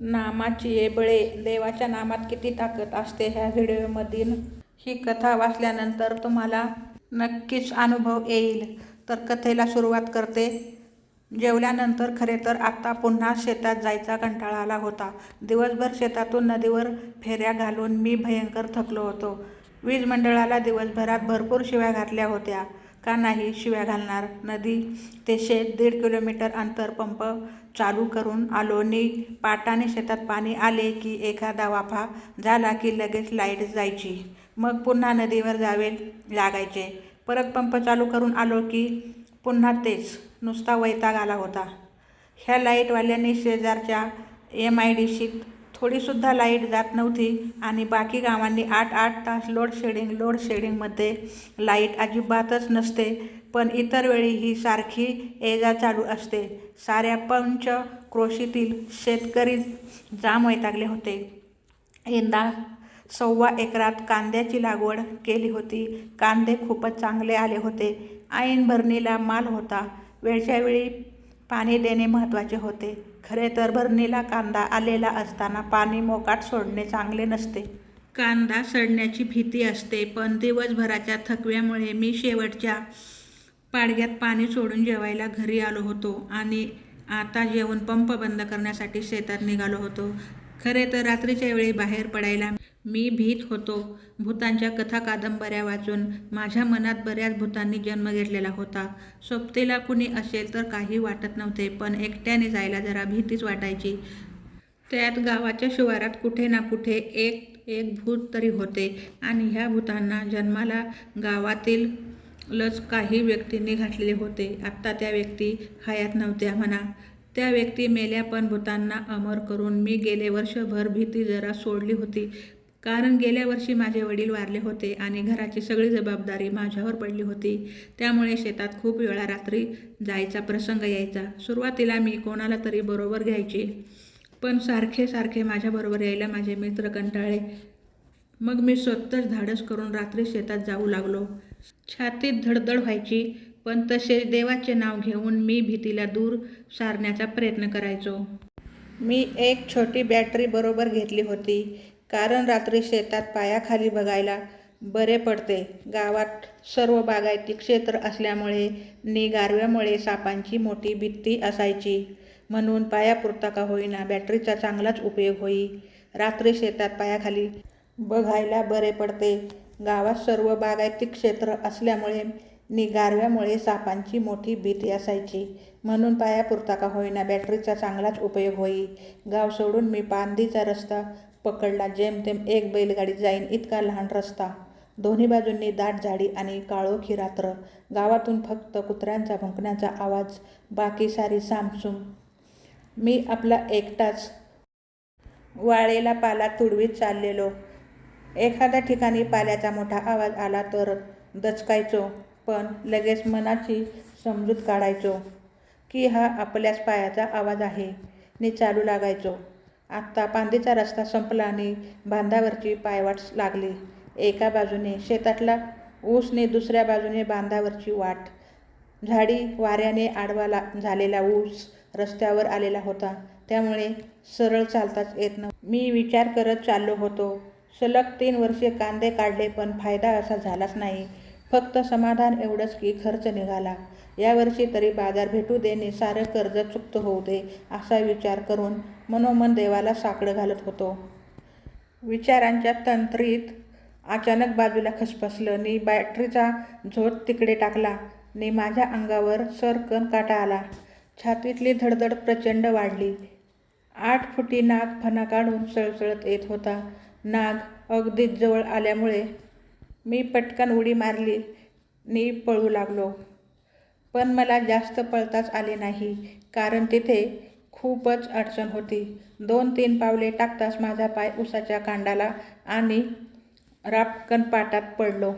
नामाची येबळे देवाच्या नामात किती ताकद असते ह्या व्हिडिओमधील. ही कथा वाचल्यानंतर तुम्हाला नक्कीच अनुभव येईल. तर कथेला सुरुवात करते. जेवल्यानंतर खरे तर आत्ता पुन्हा शेतात जायचा कंटाळा आला होता. दिवसभर शेतातून नदीवर फेऱ्या घालून मी भयंकर थकलो होतो. वीज मंडळाला दिवसभरात भरपूर शिव्या घातल्या होत्या. का नाही शिव्या घालणार? नदी ते शेत दीड किलोमीटर अंतर पंप चालू करून आलो. नी पाटाने शेतात पाणी आले की एखादा वाफा झाला की लगेच लाइट जायची. मग पुन्हा नदीवर जावे लागायचे. परत पंप चालू करून आलो की पुन्हा तेच नुसता वैताग आला होता. ह्या लाईटवाल्यांनी शेजारच्या एम आय डी सीत थोडीसुद्धा लाइट जात नव्हती आणि बाकी गावांनी आठ आठ तास लोड शेडिंग लोड शेडिंगमध्ये लाइट अजिबातच नसते. पण इतर वेळी ही सारखी एजा चालू असते. साऱ्या पंच क्रोशीतील शेतकरी जाम वैतागले होते. यंदा सव्वा एकरात कांद्याची लागवड केली होती. कांदे खूपच चांगले आले होते. ऐन भरणीला माल होता. वेळच्या वेळी पाणी देणे महत्त्वाचे होते. खरे तर भरणीला कांदा आलेला असताना पाणी मोकाट सोडणे चांगले नसते. कांदा सडण्याची भीती असते पण दिवसभराच्या थकव्यामुळे मी शेवटच्या पाडग्यात पाणी सोडून जेवायला घरी आलो होतो आणि आता जेवण पंप बंद करण्यासाठी शेतात निघालो होतो. खरे तर रात्रीच्या वेळी बाहेर पडायला मी भीत होतो. भूतांच्या कथा कादंबऱ्या वाचून माझ्या मनात बऱ्याच भूतांनी जन्म घेतलेला होता. सोबतीला कुणी असेल तर काही वाटत नव्हते पण एकट्याने जायला जरा भीतीच वाटायची. त्यात गावाच्या शिवारात कुठे ना कुठे एक एक भूत तरी होते आणि ह्या भूतांना जन्माला गावातील लच काही व्यक्तींनी घातलेले होते. आत्ता त्या व्यक्ती हयात नव्हत्या म्हणा. त्या व्यक्ती मेल्या पण भूतांना अमर करून मी गेले वर्षभर भीती जरा सोडली होती. कारण गेल्या वर्षी माझे वडील वारले होते आणि घराची सगळी जबाबदारी माझ्यावर पडली होती. त्यामुळे शेतात खूप वेळा रात्री जायचा प्रसंग यायचा. सुरुवातीला मी कोणाला तरी बरोबर घ्यायची पण सारखे सारखे माझ्याबरोबर यायला माझे मित्र कंटाळे मग मी स्वतःच धाडस करून रात्री शेतात जाऊ लागलो. छातीत धडधड व्हायची पण तसे देवाचे नाव घेऊन मी भीतीला दूर सारण्याचा प्रयत्न करायचो. मी एक छोटी बॅटरी बरोबर घेतली होती. कारण रात्री शेतात पायाखाली बघायला बरे पडते. गावात सर्व बागायती क्षेत्र असल्यामुळे नि गारव्यामुळे सापांची मोठी भीती असायची. म्हणून पायापुरता का होईना बॅटरीचा चांगलाच उपयोग होई. रात्री शेतात पायाखाली बघायला बरे पडते. गावात सर्व बागायती क्षेत्र असल्यामुळे नि गारव्यामुळे सापांची मोठी भीती असायची. म्हणून पायापुरता का होईना बॅटरीचा चांगलाच उपयोग होई. गाव सोडून मी पांदीचा रस्ता पकडला जेमतेम एक बैलगाडी जाईन इतका लहान रस्ता. दोन्ही बाजूंनी दाट झाडी आणि काळोखी रात्र गावातून फक्त कुत्र्यांचा भुंकण्याचा आवाज बाकी सारी सामसूम. मी आपला एकटाच वाळेला पाला तुडवीत चाललेलो. एखाद्या ठिकाणी पाल्याचा मोठा आवाज आला तर दचकायचो पण लगेच मनाची समजूत काढायचो की हा आपल्याच पायाचा आवाज आहे नि चालू लागायचो. आत्ता बांधीचा रस्ता संपला आणि बांधावरची पायवाट लागली. एका बाजूने शेतातला ऊसने दुसऱ्या बाजूने बांधावरची वाट. झाडी वाऱ्याने आडवा ला झालेला ऊस रस्त्यावर आलेला होता. त्यामुळे सरळ चालताच येत नव्हतं. मी विचार करत चाललो होतो. सलग तीन वर्षे कांदे काढले पण फायदा असा झालाच नाही. फक्त समाधान एवढंच की खर्च निघाला. यावर्षी तरी बाजार भेटू दे निसारं कर्ज चुकतं होऊ दे असा विचार करून मनोमन देवाला साकडं घालत होतो. विचारांच्या तंत्रीत अचानक बाजूला खसफसलं नी बॅटरीचा झोत तिकडे टाकला नी माझ्या अंगावर सरकन काटा आला. छातीतली धडधड प्रचंड वाढली. आठ फुटी नाग फणा काढून सळसळत येत होता. नाग अगदीच जवळ आल्यामुळे मी पटकन उडी मारली नी पळू लागलो. पण मला जास्त पळताच आले नाही कारण तिथे खूपच अडचण होती. दोन तीन पावले टाकताच माझा पाय उसाच्या कांडाला आणि रापकन पाटात पडलो.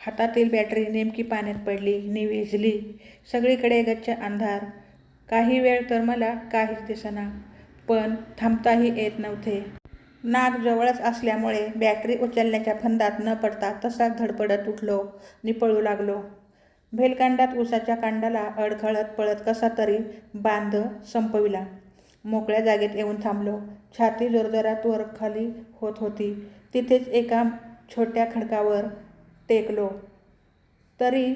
हातातील बॅटरी नेमकी पाण्यात पडली नी विजली. सगळीकडे गच्च अंधार. काही वेळ तर मला काहीच दिसना पण थांबताही येत नव्हते. नाग जवळच असल्यामुळे बॅटरी उचलण्याच्या फंदात न पडता तसाच धडपडत उठलो निपळू लागलो. भेलकांडात उसाच्या कांडाला अडखळत पळत कसा तरी बांध संपविला. मोकळ्या जागेत येऊन थांबलो. छाती जोरजोरात वर खाली होत होती. तिथेच एका छोट्या खडकावर टेकलो. तरी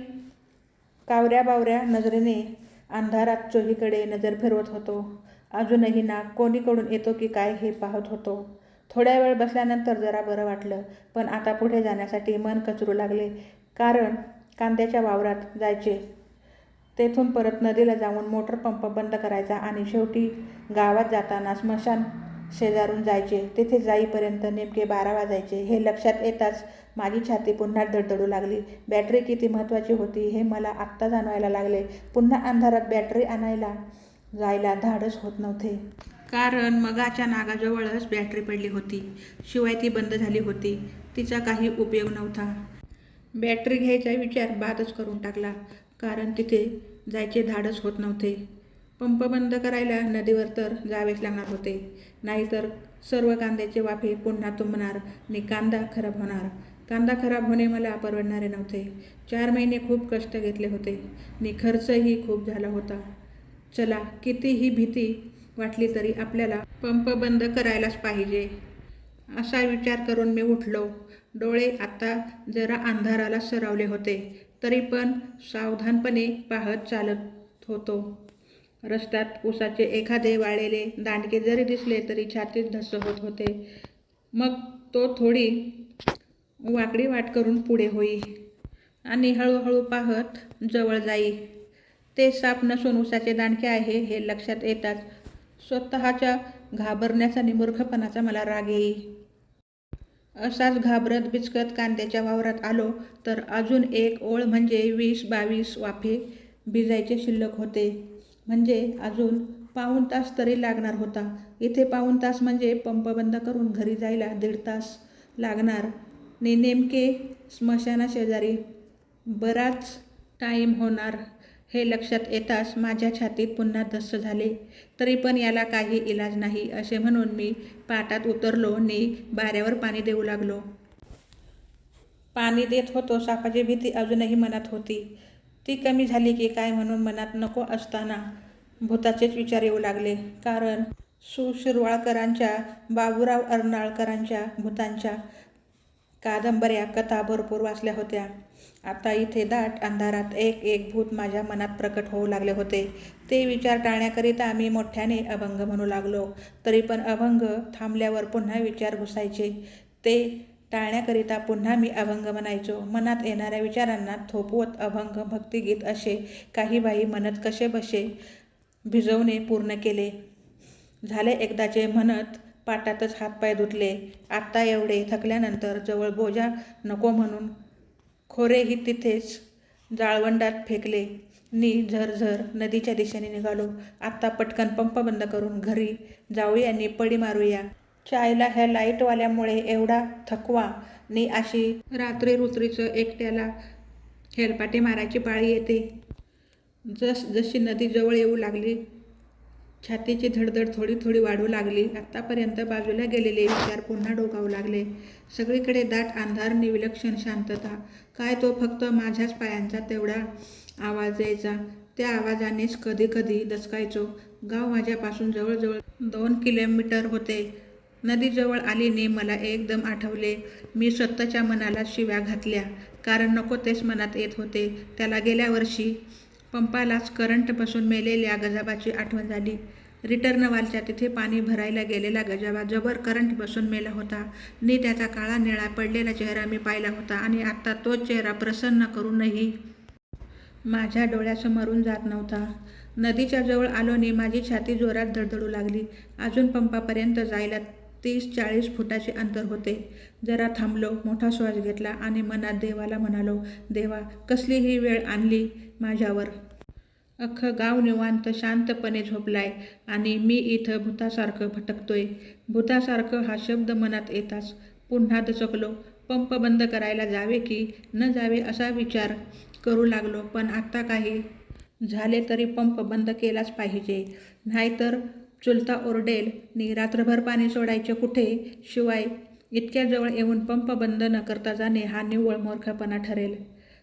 कावऱ्या बावऱ्या नजरेने अंधारात चोहीकडे नजर फिरवत होतो. अजूनही ना कोणीकडून येतो की काय हे पाहत होतो. थोड्या वेळ बसल्यानंतर जरा बरं वाटलं पण आता पुढे जाण्यासाठी मन कचरू लागले. कारण कांद्याच्या वावरात जायचे. तेथून परत नदीला जाऊन मोटर पंप बंद करायचा आणि शेवटी गावात जाताना स्मशान शेजारून जायचे. तेथे जाईपर्यंत नेमके बारा वाजायचे. हे लक्षात येताच माझी छाती पुन्हा धडधडू लागली. बॅटरी किती महत्त्वाची होती हे मला आत्ता जाणवायला लागले. पुन्हा अंधारात बॅटरी आणायला जायला धाडस होत नव्हते. कारण मगाच्या नागाजवळच बॅटरी पडली होती. शिवाय ती बंद झाली होती. तिचा काही उपयोग नव्हता. बॅटरी घ्यायचा विचार बादच करून टाकला. कारण तिथे जायचे धाडस होत नव्हते. पंप बंद करायला नदीवर तर जावेच लागणार होते. नाहीतर सर्व कांद्याचे वाफे पुन्हा तुंबणार आणि कांदा खराब होणार. कांदा खराब होणे मला परवडणारे नव्हते. चार महिने खूप कष्ट घेतले होते आणि खर्चही खूप झाला होता. चला कितीही भीती वाटली तरी आपल्याला पंप बंद करायलाच पाहिजे. असा विचार करून मी उठलो. डोळे आता जरा अंधाराला सरावले होते. तरी पण सावधानपणे पाहत चालत होतो. रस्त्यात उसाचे एखादे वाळलेले दांडके जरी दिसले तरी छातीत धस होत होते. मग तो थोडी वाकडी वाट करून पुढे होई आणि हळूहळू पाहत जवळ जाई. ते साप नसून उसाचे दांडके आहे हे लक्षात येताच स्वतःच्या घाबरण्याचा निमूर्खपणाचा मला राग येई. असाच घाबरत बिचकत कांद्याच्या वावरात आलो तर अजून एक ओळ म्हणजे वीस बावीस वाफे भिजायचे शिल्लक होते. म्हणजे अजून पाऊण तास तरी लागणार होता. इथे पाऊण तास म्हणजे पंप बंद करून घरी जायला दीड तास लागणार. ने नेमके स्मशानाशेजारी बराच टाईम होणार. हे लक्षात येताच माझ्या छातीत पुन्हा धस्स झाले. तरी पण याला काही इलाज नाही असे म्हणून मी पाटात उतरलो आणि बाऱ्यावर पाणी देऊ लागलो. पाणी देत होतो सापाची भीती अजूनही मनात होती. ती कमी झाली की काय म्हणून मनात नको असताना भूताचेच विचार येऊ लागले. कारण सुशिरवाळकरांच्या बाबूराव अर्नाळकरांच्या भूतांच्या कादंबऱ्या कथा भरपूर वाचल्या होत्या. आता इथे दाट अंधारात एक एक भूत माझ्या मनात प्रकट होऊ लागले होते. ते विचार टाळण्याकरिता मी मोठ्याने अभंग म्हणू लागलो. तरी पण अभंग थांबल्यावर पुन्हा विचार घुसायचे. ते टाळण्याकरिता पुन्हा मी अभंग म्हणायचो. मनात येणाऱ्या विचारांना थोपवत अभंग भक्तिगीत असे काही बाई म्हणत कसे बसे भिजवणे पूर्ण केले. झाले एकदाचे म्हणत पाटातच हातपाय धुतले. आत्ता एवढे थकल्यानंतर जवळ बोजा नको म्हणून खोरेही तिथेच जाळवंडात फेकले. नी झरझर नदीच्या दिशेने निघालो. आत्ता पटकन पंप बंद करून घरी जाऊया आणि पडी मारूया. चायला ह्या लाईटवाल्यामुळे एवढा थकवा. नी अशी रात्री रुत्रीचं एकट्याला हेलपाटे मारायची पाळी येते. जस जशी नदी जवळ येऊ लागली छातीची धडधड थोडी थोडी वाढू लागली. आत्तापर्यंत बाजूला गेलेले विचार पुन्हा डोकावू लागले. सगळीकडे दाट अंधार निविलक्षण शांतता. काय तो फक्त माझ्याच पायांचा तेवढा आवाज यायचा. त्या आवाजानेच कधी कधी दचकायचो. गाव माझ्यापासून जवळजवळ दोन किलोमीटर होते. नदीजवळ आलीने मला एकदम आठवले. मी स्वतःच्या मनाला शिव्या घातल्या. कारण नको तेच मनात येत होते. त्याला गेल्या वर्षी पंपालाच करंट बसून मेलेल्या गजाबाची आठवण झाली. रिटर्नवालच्या तिथे पाणी भरायला गेलेला गजाबा जबर करंट बसून मेला होता. नी त्याचा काळा निळा पडलेला चेहरा मी पाहिला होता आणि आत्ता तोच चेहरा प्रसन्न करूनही माझ्या डोळ्यासमोरून जात नव्हता. नदीच्या जवळ आलोनी माझी छाती जोरात धडधडू लागली. अजून पंपापर्यंत जायला तीस चाळीस फुटाचे अंतर होते. जरा थांबलो मोठा श्वास घेतला आणि मनात देवाला म्हणालो देवा कसलीही वेळ आणली माझ्यावर. अख्खं गाव निवांत शांतपणे झोपलाय आणि मी इथं भूतासारखं भटकतोय. भूतासारखं हा शब्द मनात येताच पुन्हा दचकलो. पंप बंद करायला जावे की न जावे असा विचार करू लागलो पण आत्ता काही झाले तरी पंप बंद केलाच पाहिजे. नाहीतर चुलता ओरडेल नी रात्रभर पाणी सोडायचे कुठे? शिवाय इतक्या जवळ येऊन पंप बंद न करता जाणे हा निव्वळ मूर्खपणा ठरेल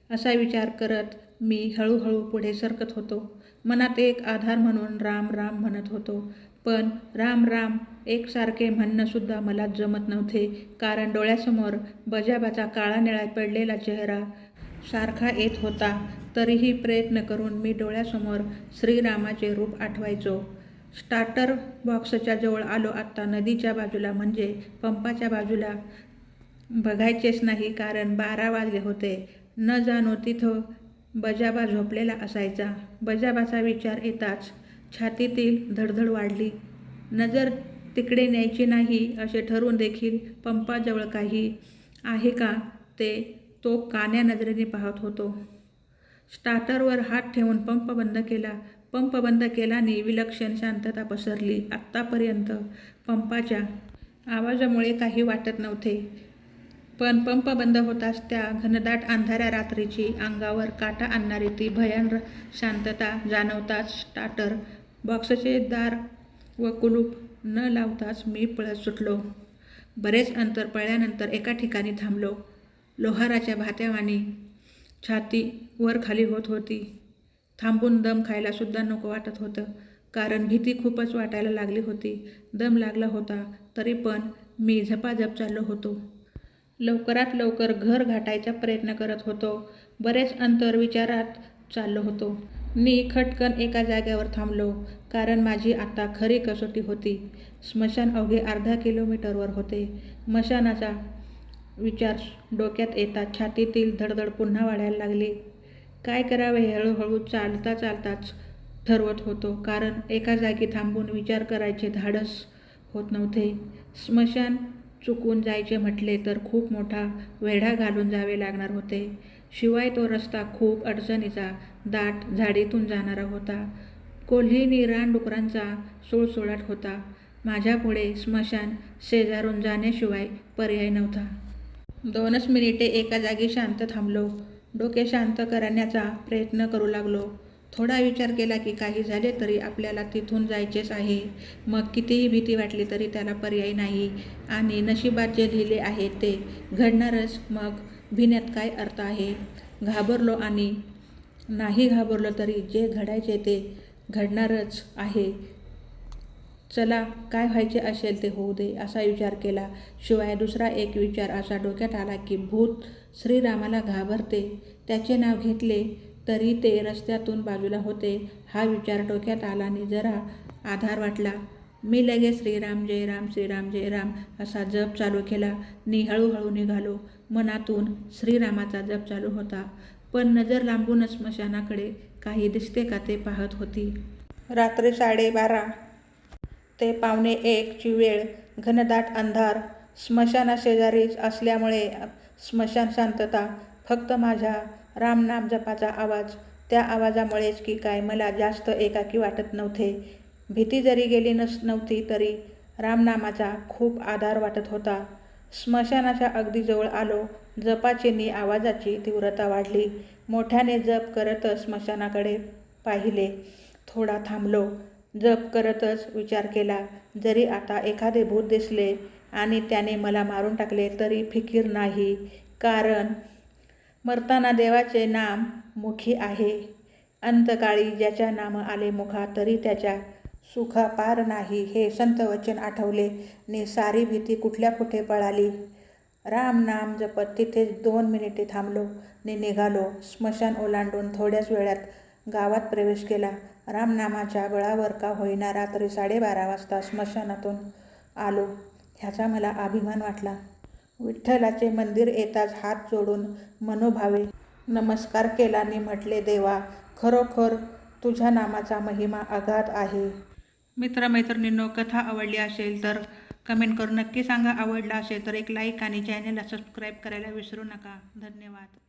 असा विचार करत मी हळूहळू पुढे सरकत होतो. मनात एक आधार म्हणून राम राम म्हणत होतो. पण राम राम एकसारखे म्हणणंसुद्धा मला जमत नव्हते. कारण डोळ्यासमोर बजाबाचा काळा निळा पडलेला चेहरा सारखा येत होता. तरीही प्रयत्न करून मी डोळ्यासमोर श्रीरामाचे रूप आठवायचो. स्टार्टर बॉक्सच्या जवळ आलो आत्ता नदीच्या बाजूला म्हणजे पंपाच्या बाजूला. बघायचेच नाही कारण बारा वाजले होते. न जाणो तिथं बजाबा झोपलेला असायचा. बजाबाचा विचार येताच छातीतील धडधड वाढली. नजर तिकडे न्यायची नाही असे ठरवून देखील पंपाजवळ काही आहे का ते तो कान्या नजरेने पाहत होतो. स्टार्टरवर हात ठेवून पंप बंद केला. पंप बंद केल्याने विलक्षण शांतता पसरली. आत्तापर्यंत पंपाच्या आवाजामुळे काही वाटत नव्हते. पण पंप बंद होताच त्या घनदाट अंधाऱ्या रात्रीची अंगावर काटा आणणारी ती भयान शांतता जाणवताच स्टार्टर बॉक्सचे दार व कुलूप न लावताच मी पळत सुटलो. बरेच अंतर पळल्यानंतर एका ठिकाणी थांबलो. लोहाराच्या भात्यावानी छाती वर खाली होत होती. थांबून दम खायलासुद्धा नको वाटत होतं कारण भीती खूपच वाटायला लागली होती. दम लागला होता तरी पण मी झपाझप चाललो होतो. लवकरात लवकर घर गाठायचा प्रयत्न करत होतो. बरेच अंतर विचारात चाललो होतो. मी खटकन एका जाग्यावर थांबलो कारण माझी आता खरी कसोटी होती. स्मशान अवघे अर्धा किलोमीटरवर होते. स्मशानाचा विचार डोक्यात येतात छातीतील धडधड पुन्हा वाढायला लागली. काय करावे हळूहळू चालता चालताच ठरवत होतो कारण एका जागी थांबून विचार करायचे धाडस होत नव्हते. स्मशान चुकून जायचे म्हटले तर खूप मोठा वेढा घालून जावे लागणार होते. शिवाय तो रस्ता खूप अडचणीचा दाट झाडीतून जाणारा होता. कोल्हीनी रानडुकरांचा सुळसुळाट होता. माझ्यापुढे स्मशान शेजारून जाण्याशिवाय पर्याय नव्हता. दोनच मिनिटे एका जागी शांत थांबलो. डोके शांत करण्याचा प्रयत्न करू लागलो. थोडा विचार केला की काही झाले तरी आपल्याला तिथून जायचेच आहे. मग कितीही भीती वाटली तरी त्याला पर्याय नाही. आणि नशिबात जे लिहिले आहे ते घडणारच. मग भिण्यात काय अर्थ आहे? घाबरलो आणि नाही घाबरलो तरी जे घडायचे ते घडणारच आहे. चला काय व्हायचे असेल ते होऊ दे असा विचार केला. शिवाय दुसरा एक विचार असा डोक्यात आला की भूत श्रीरामाला घाबरते. त्याचे नाव घेतले तरी ते रस्त्यातून बाजूला होते. हा विचार डोक्यात आला आणि जरा आधार वाटला. मी लगेच श्रीराम जय राम श्रीराम जय राम असा जप चालू केला. नि हळूहळू निघालो. मनातून श्रीरामाचा जप चालू होता. पण नजर लांबूनच स्मशानाकडे काही दिसते का ते पाहत होती. रात्री साडेबारा. ते पावणे एकची वेळ. घनदाट अंधार. स्मशानाशेजारीच असल्यामुळे स्मशान शांतता फक्त माझ्या रामनाम जपाचा आवाज. त्या आवाजामुळेच की काय मला जास्त एकाकी वाटत नव्हते. भीती जरी गेली नस नव्हती तरी रामनामाचा खूप आधार वाटत होता. स्मशानाच्या अगदी जवळ आलो. जपाची आवाजाची तीव्रता वाढली. मोठ्याने जप करतच स्मशानाकडे पाहिले. थोडा थांबलो. जप करतच विचार केला. जरी आता एखादे भूत दिसले आणि त्याने मला मारून टाकले तरी फिकीर नाही. कारण मरताना देवाचे नाम मुखी आहे. अंतकाळी ज्याच्या नाम आले मुखा तरी त्याच्या सुखा पार नाही. हे संत वचन आठवले. ने सारी भीती कुठल्या कुठे पळाली? राम नाम जपत तिथेच दोन मिनिटे थांबलो. ने निघालो. स्मशान ओलांडून थोड्याच वेळात गावात प्रवेश केला. रामनामाच्या बळावर का होईना रात्री साडेबारा वाजता स्मशानातून आलो. ह्याचा मला अभिमान वाटला. विठ्ठलाचे मंदिर येताच हात जोडून मनोभावे नमस्कार केलाने म्हटले देवा खरोखर तुझ्या नामाचा महिमा अगाध आहे. मित्रमैत्रिणींनो कथा आवडली असेल तर कमेंट करून नक्की सांगा. आवडला असेल तर एक लाईक आणि चॅनेलला सबस्क्राईब करायला विसरू नका. धन्यवाद.